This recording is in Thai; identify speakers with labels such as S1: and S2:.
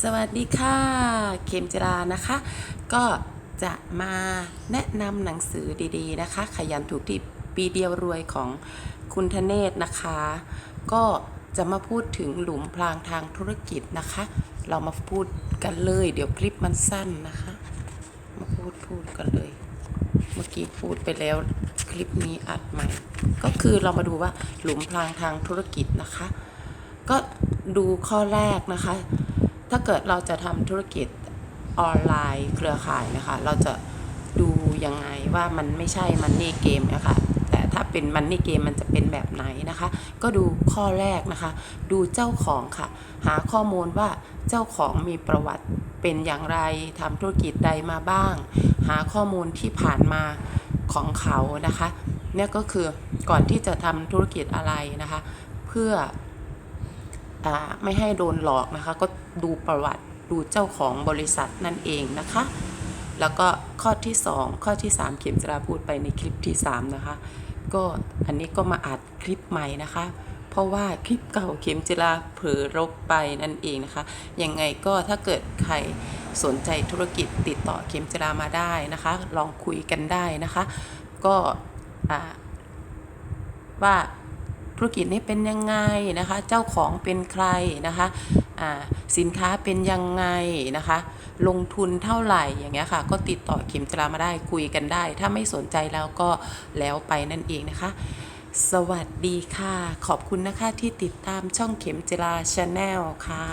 S1: สวัสดีค่ะ เข็มจรานะคะ ก็จะมาแนะนำหนังสือดีๆนะคะ ขยันถูกที่ปีเดียวรวยของคุณธเนศนะคะ ก็จะมาพูดถึงหลุมพรางทางธุรกิจนะคะ เรามาพูดกันเลย เดี๋ยวคลิปมันสั้นนะคะ มาพูดพูดกันเลย เมื่อกี้พูดไปแล้วคลิปนี้อัดใหม่ ก็คือเรามาดูว่าหลุมพรางทางธุรกิจนะคะ ก็ดูข้อแรกนะคะ ถ้าเกิดเราจะทำธุรกิจออนไลน์เครือข่ายนะคะ เราจะดูยังไงว่ามันไม่ใช่มันนี่เกมนะคะแต่ถ้าเป็นมันนี่เกมมันจะเป็นแบบไหนนะคะ ก็ดูข้อแรกนะคะ ดูเจ้าของค่ะ หาข้อมูลว่าเจ้าของมีประวัติเป็นอย่างไรทำธุรกิจใดมาบ้าง หาข้อมูลที่ผ่านมาของเขานะคะเนี่ยก็คือก่อนที่จะทำธุรกิจอะไรนะคะ เพื่อ ไม่ให้โดนหลอกนะคะ ก็ดูประวัติดูเจ้าของบริษัทนั่นเองนะคะ แล้วก็ข้อที่ 2 ข้อที่ 3 เข็มจราพูดไปในคลิปที่ 3 นะคะ ก็อันนี้ก็มาอัดคลิปใหม่นะคะ เพราะว่าคลิปเก่าเข็มจราเผลอลบไปนั่นเองนะคะ ยังไงก็ถ้าเกิดใครสนใจธุรกิจติดต่อเข็มจรามาได้นะคะ ลองคุยกันได้นะคะ ก็ว่า ธุรกิจนี้เป็นยังไงนะคะ เจ้าของเป็นใครนะคะอ่าสินค้าเป็นยังไงนะคะ ลงทุนเท่าไหร่อย่างเงี้ยค่ะ ก็ติดต่อเข็มจรามาได้คุยกันได้ ถ้าไม่สนใจแล้วก็แล้วไปนั่นเองนะคะสวัสดีค่ะ ขอบคุณนะคะที่ติดตามช่องเข็มเจลาชาแนลค่ะ